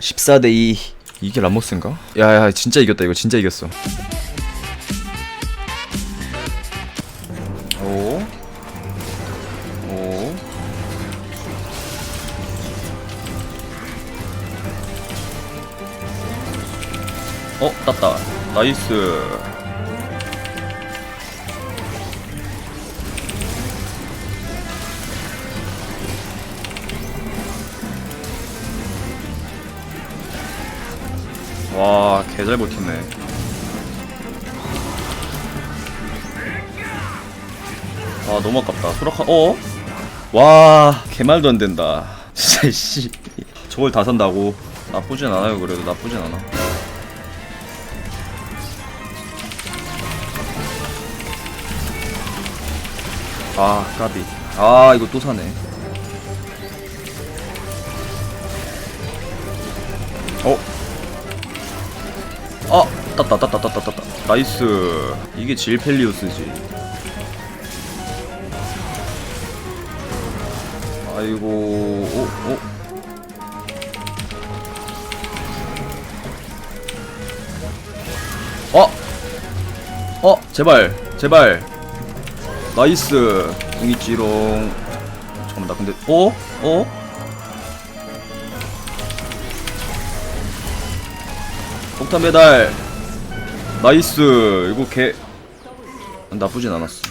14대 2 이게 람모스인가? 야야 진짜 이겼다 이거. 진짜 이겼어. 어 땄다. 나이스 와, 개 잘 버티네. 아, 너무 아깝다. 소라카, 어? 와, 개말도 안 된다. 진짜, 씨. 저걸 다 산다고. 나쁘진 않아요, 그래도. 나쁘진 않아. 아, 까비. 아, 이거 또 사네. 땄다 나이스 이게 질펠리우스지 아이고 오, 오. 어? 어 제발 제발 나이스 웅이찌롱 잠깐만 나 근데 어? 어? 폭탄 배달 나이스. 이거 개. 나쁘진 않았어.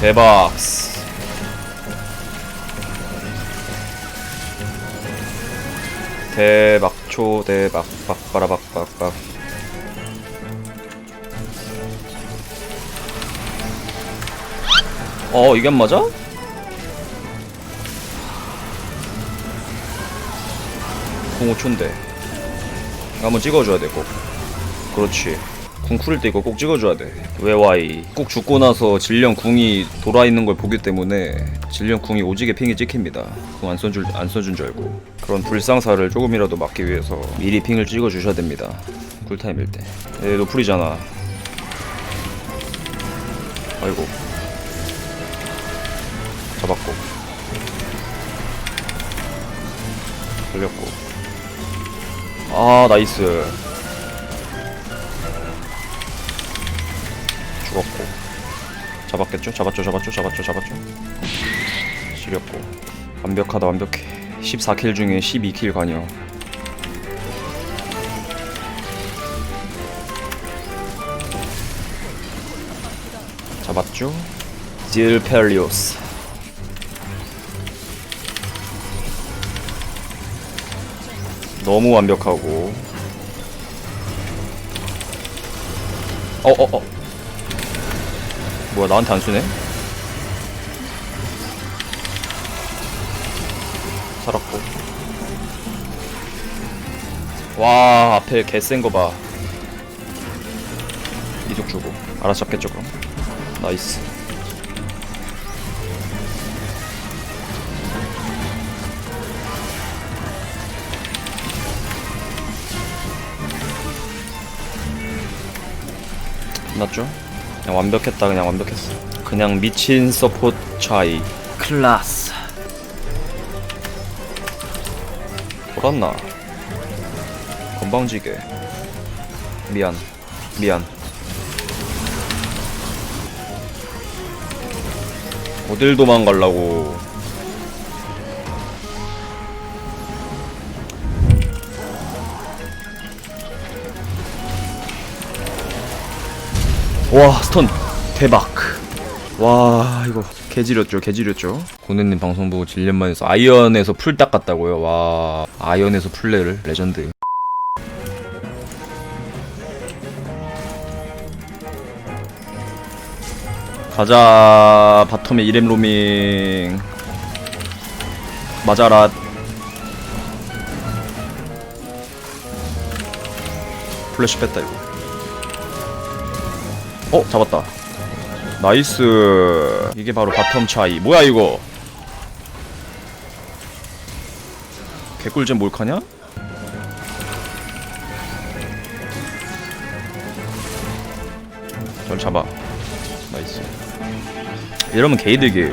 대박 대박 초 대박 빡빠라박빡빡 어 이게 안 맞아? 공 5초인데. 한번 찍어줘야 돼꼭. 그렇지. 궁 쿨일 때 이거 꼭 찍어줘야 돼왜 와이? 꼭 죽고 나서 질량 궁이 돌아있는 걸 보기 때문에 질량 궁이 오지게 핑이 찍힙니다. 궁 안 써줄 안 써준 줄 알고. 그런 불상사를 조금이라도 막기 위해서 미리 핑을 찍어주셔야 됩니다. 쿨타임일 때. 얘 노플이잖아. 아이고. 잡았고. 걸렸고 아 나이스. 죽었고. 잡았겠죠? 잡았죠 잡았죠 잡았죠 잡았죠? 지렸고. 완벽하다 완벽해. 14킬 중에 12킬 관여 잡았죠? 딜 펠리오스 너무 완벽하고. 어어어. 뭐야 나한테 안 쏘네? 살았고. 와 앞에 개센 거봐. 이득 주고. 알아서 잡겠죠 그럼? 나이스 끝났죠? 그냥 완벽했다 그냥 완벽했어. 그냥 미친 서포트 차이. 클라스. 돌았나? 건방지게. 미안 미안. 어딜 도망갈라고 와 스턴. 대박. 와 이거 개지렸죠 개지렸죠. 고네님 방송 보고 질련만 해서 아이언에서 풀 닦았다고요? 와 아이언에서 풀레를? 레전드. 가자 바텀의 이렘 로밍. 맞아라. 플래시 뺐다 이거 어 잡았다. 나이스. 이게 바로 바텀 차이. 뭐야 이거? 개꿀잼 몰카냐? 절 잡아. 나이스. 이러면 게이득이에요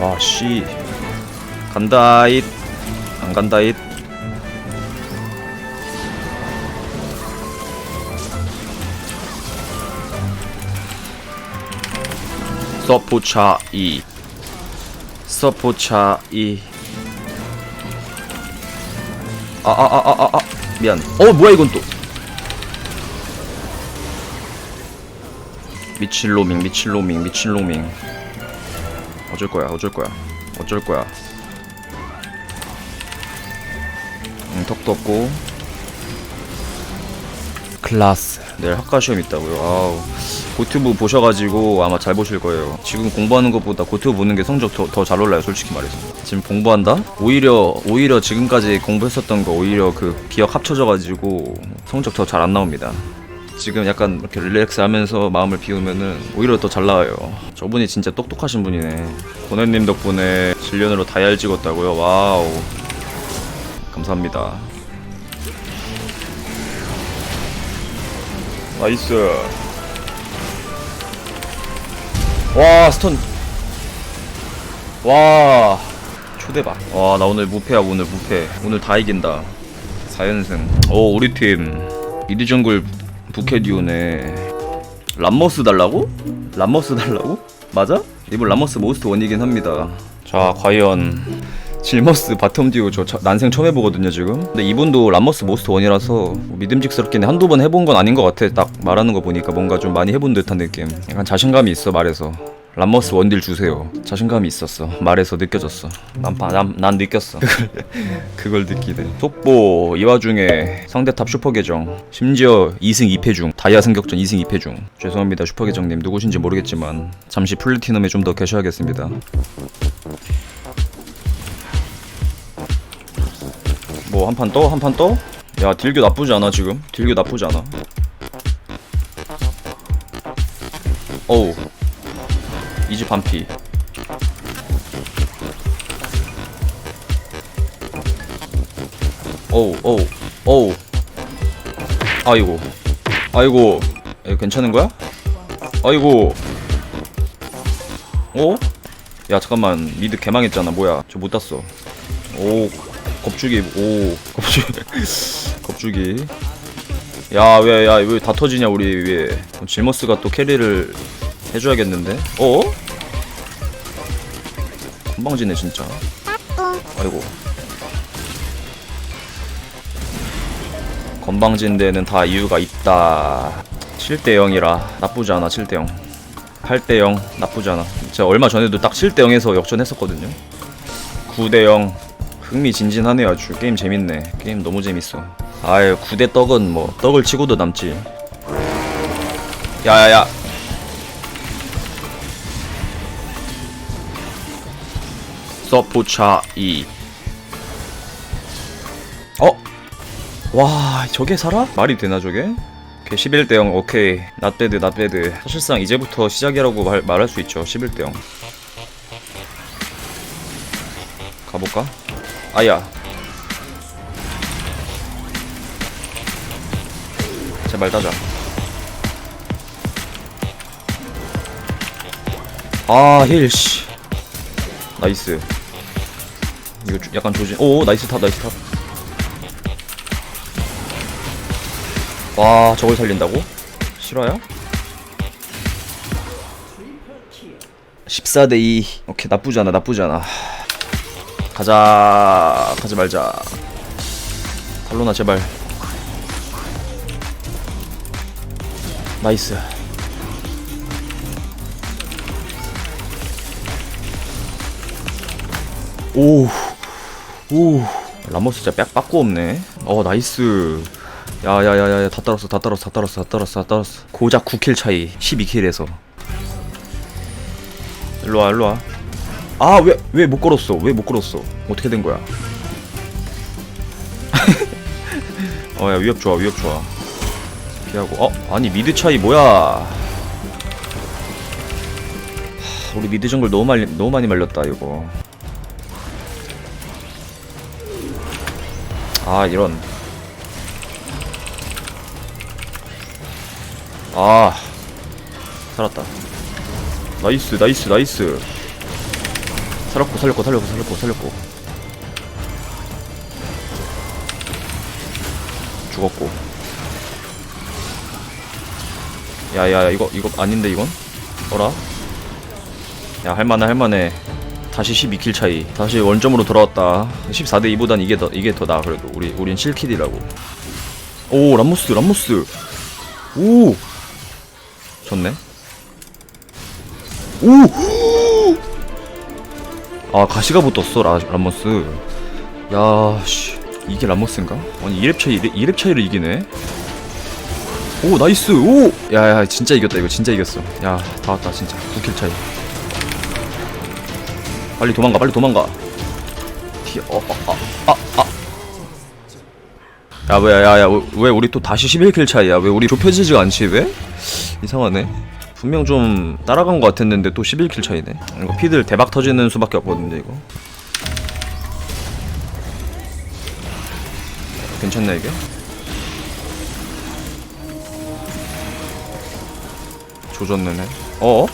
와씨. 간다잇. 안 간다잇 서포차 2 서포차 2아아 아 미안. 어 뭐야 이건 또. 미칠 로밍 미칠 로밍 미칠 로밍. 어쩔 거야 어쩔 거야 어쩔 거야. 응 턱도 없고. 클라스. 내일 학과 시험 있다고요? 아우 고튜브 보셔가지고 아마 잘 보실 거예요 지금 공부하는 것보다 고튜브 보는 게 성적 더 잘 올라요 솔직히 말해서 지금 공부한다? 오히려 오히려 지금까지 공부했었던 거 오히려 그 기억 합쳐져가지고 성적 더 잘 안 나옵니다 지금 약간 이렇게 릴렉스 하면서 마음을 비우면은 오히려 더 잘 나와요. 저분이 진짜 똑똑하신 분이네. 고현님 덕분에 진련으로 다이알 찍었다고요? 와우. 감사합니다. 나이스. 와, 스톤. 와. 초대박. 와, 나 오늘 무패야, 오늘 무패. 오늘 다 이긴다. 4연승. 오, 우리 팀. 미드 정글 부캐듀오네. 람머스 달라고? 람머스 달라고? 맞아? 이분 람머스 모스트 원이긴 합니다. 자, 과연 질머스 바텀 듀오 저 차- 난생 처음 해보거든요 지금. 근데 이분도 람머스 모스트 원이라서 뭐 믿음직스럽긴 해. 한두 번 해본 건 아닌 것 같아. 딱 말하는 거 보니까 뭔가 좀 많이 해본 듯한 느낌. 약간 자신감이 있어 말해서. 람머스 원딜 주세요. 자신감이 있었어. 말해서 느껴졌어. 난, 봐- 난, 난 느꼈어. 그걸, 그걸 느끼네. 속보 이 와중에 상대탑 슈퍼 계정 심지어 2승 2패 중 다이아 승격전 2승 2패 중 죄송합니다 슈퍼 계정님 누구신지 모르겠지만 잠시 플래티넘에 좀 더 계셔야겠습니다. 뭐한판 떠? 한 판 떠? 야 딜교 나쁘지 않아 지금. 딜교 나쁘지 않아. 어우. 이지 반피. 어우 어우 어우. 아이고. 아이고. 이거 괜찮은 거야? 아이고. 어? 야 잠깐만. 미드 개망했잖아. 뭐야. 저 못 땄어. 오 겁주기. 오. 겁주기. 겁주기. 야 왜 야 왜 다 터지냐 우리 위에. 질머스가 또 캐리를 해줘야겠는데? 어? 건방지네 진짜. 아이고. 건방진 데는 다 이유가 있다. 7대 0이라 나쁘지 않아 7대 0 8대 0 나쁘지 않아. 제가 얼마 전에도 딱 7대 0에서 역전했었거든요. 9대 0 흥미진진하네요 아주. 게임 재밌네. 게임 너무 재밌어. 아유 9대 떡은 뭐 떡을 치고도 남지. 야야야. 서포차 2 어? 와 저게 살아? 말이 되나 저게? 오케이 11대 0 오케이. 낫배드 낫배드 사실상 이제부터 시작이라고 말, 말할 수 있죠 11대 0 가볼까? 아야. 제발 따자. 아 힐씨. 나이스. 이거 주- 약간 조진 오 나이스 탑 나이스 탑와 저걸 살린다고? 실화야? 14대 2 오케이 나쁘지 않아 나쁘지 않아 가자 가지 말자 탈로나 제발 나이스 오, 오, 라모스 진짜 빽 빠꾸 없네. 어, 나이스. 야야야야, 다 따랐어, 다 따랐어, 다 따랐어, 다 따랐어, 다 따랐어. 고작 9킬 차이, 12킬에서. 일로 와, 일로 와. 아, 왜, 왜 못 걸었어? 왜 못 걸었어? 어떻게 된 거야? 어, 야, 위협 좋아, 위협 좋아. 피하고, 어, 아니, 미드 차이 뭐야? 하, 우리 미드 정글 너무 많이, 너무 많이 말렸다, 이거. 아 이런 아 살았다 나이스 나이스 나이스 살렸고 살렸고 살렸고 살렸고 살렸고. 죽었고. 야야야 이거 이거 아닌데 이건? 어라? 야 할만해 할만해. 다시 12킬 차이. 다시 원점으로 돌아왔다. 14대 2보단 이게 더 이게 더 나아 그래도. 우리 우린 7킬이라고. 오 람모스 람모스. 오! 좋네? 오! 아 가시가 붙었어 라, 람모스. 야씨. 이게 람모스인가? 아니 2렙 차이 2렙 차이를 이기네. 오 나이스. 오! 야야 진짜 이겼다 이거. 진짜 이겼어. 야 다 왔다 진짜. 9킬 차이. 빨리 도망가 빨리 도망가. 티 어아아아아 야 뭐야 야야 왜 우리 또 다시 11킬 차이야? 왜 우리 좁혀지지가 않지 왜? 이상하네 분명 좀 따라간 것 같았는데 또 11킬 차이네 이거 피들 대박 터지는 수밖에 없거든요 이거 괜찮나 이게? 조졌네 어? 어?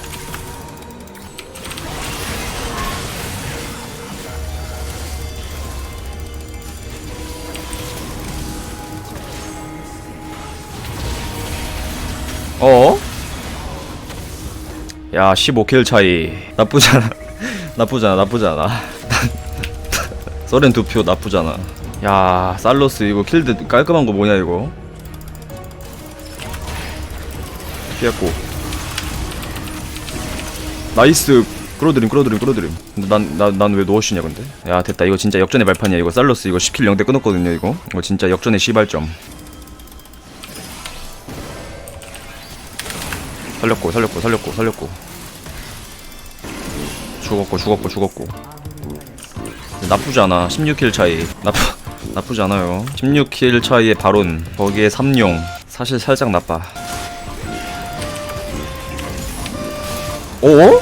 야 15킬 차이. 나쁘잖아. 나쁘잖아 나쁘잖아. 서렌 두표 나쁘잖아. 야 살로스 이거 킬드 깔끔한 거 뭐냐 이거? 피했고. 나이스. 끌어들임 끌어들임 끌어들임. 난난 왜 노어시냐 근데? 야 됐다. 이거 진짜 역전의 발판이야 이거. 살로스 이거 10킬 0대 끊었거든요 이거. 이거 진짜 역전의 시발점. 살렸고 살렸고 살렸고 살렸고 죽었고 죽었고 죽었고. 나쁘지 않아. 16킬 차이. 나쁘 나쁘지 않아요. 16킬 차이의 바론 거기에 3용 사실 살짝 나빠. 어?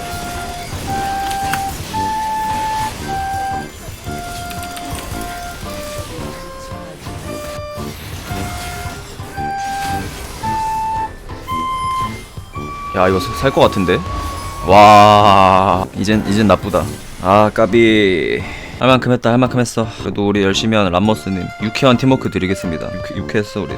야 이거 살 것 같은데 와 이젠 이젠 나쁘다. 아 까비. 할 만큼 했다 할 만큼 했어. 그래도 우리 열심히 하는 람머스님 유쾌한 팀워크 드리겠습니다. 유쾌, 유쾌했어 우리